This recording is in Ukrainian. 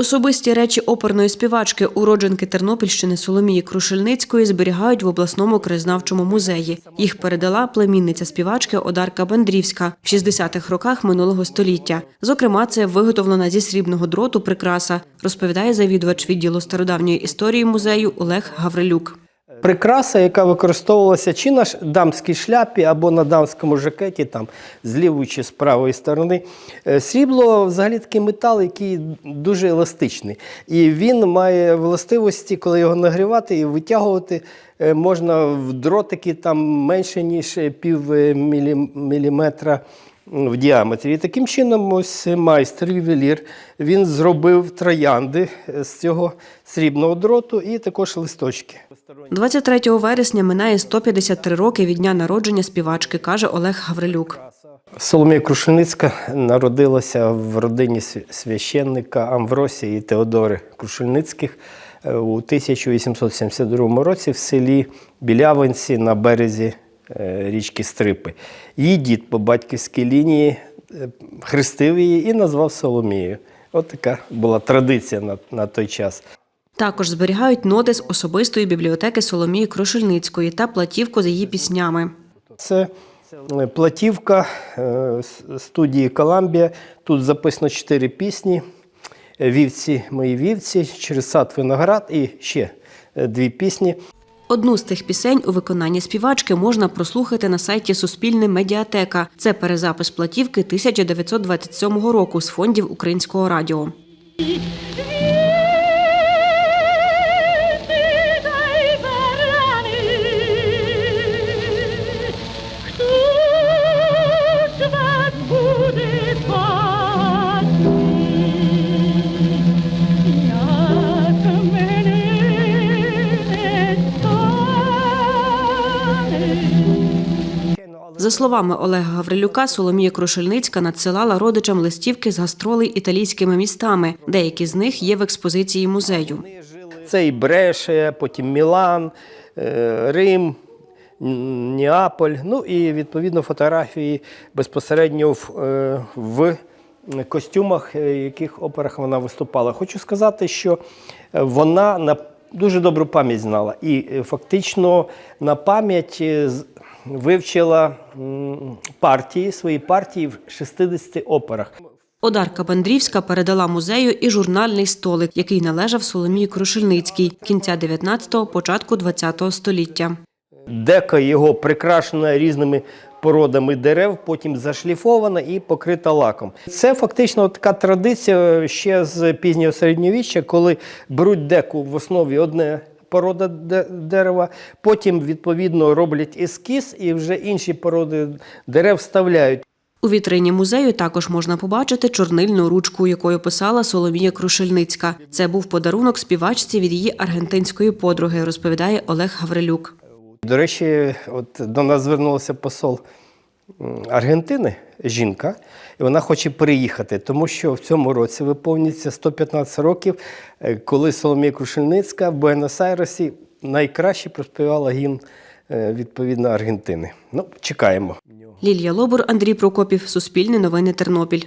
Особисті речі оперної співачки, уродженки Тернопільщини Соломії Крушельницької зберігають в обласному краєзнавчому музеї. Їх передала племінниця співачки Одарка Бандрівська в 60-х роках минулого століття. Зокрема, це виготовлена зі срібного дроту прикраса, розповідає завідувач відділу стародавньої історії музею Олег Гаврилюк. Прикраса, яка використовувалася чи на дамській шляпі або на дамському жакеті, там з лівої чи з правої сторони. Е, Срібло взагалі такий метал, який дуже еластичний. І він має властивості, коли його нагрівати і витягувати е, можна в дротики там менше, ніж пів е, мілі- міліметра в діаметрі. І таким чином, ось майстер ювелір він зробив троянди з цього срібного дроту і також листочки. 23 вересня минає 153 роки від дня народження співачки, каже Олег Гаврилюк. Соломія Крушельницька народилася в родині священника Амвросія і Теодори Крушельницьких е, у 1872 році в селі Білявинці на березі річки Стрипи. Її дід по батьківській лінії е, хрестив її і назвав Соломією. От така була традиція на, на той час. Також зберігають ноти з особистої бібліотеки Соломії Крушельницької та платівку з її піснями. Це е, платівка е, студії Коламбія. Тут записано чотири пісні. Е, Вівці, мої вівці, через сад виноград і ще е, дві пісні. Одну з цих пісень у виконанні співачки можна прослухати на сайті Суспільне медіатека. Це перезапис платівки 1927 року з фондів Українського радіо. За словами Олега Гаврилюка, Соломія Крушельницька надсилала родичам листівки з гастролей італійськими містами. Деякі з них є в експозиції музею. Це і Брешія, потім Мілан, е, Рим, Н- Неаполь. Ну і відповідно фотографії безпосередньо в, е, в костюмах, е, яких операх вона виступала. Хочу сказати, що вона на дуже добру пам'ять знала і фактично на пам'ять вивчила партії, свої партії в 60 операх. Одарка Бандрівська передала музею і журнальний столик, який належав Соломії Крушельницькій кінця 19-го, початку 20-го століття. Дека його прикрашена різними породами дерев, потім зашліфована і покрита лаком. Це фактично така традиція ще з пізнього середньовіччя, коли беруть деку в основі одне порода дерева, потім відповідно роблять ескіз і вже інші породи дерев вставляють. У вітрині музею також можна побачити чорнильну ручку, якою писала Соломія Крушельницька. Це був подарунок співачці від її аргентинської подруги, розповідає Олег Гаврилюк. До речі, от до нас звернулася посол Аргентини, жінка, і вона хоче переїхати, тому що в цьому році виповнюється 115 років, е, коли Соломія Крушельницька в Буенос-Айресі найкраще проспівала гімн е, відповідно Аргентини. Ну, чекаємо. Лілія Лобур, Андрій Прокопів, Суспільне новини Тернопіль.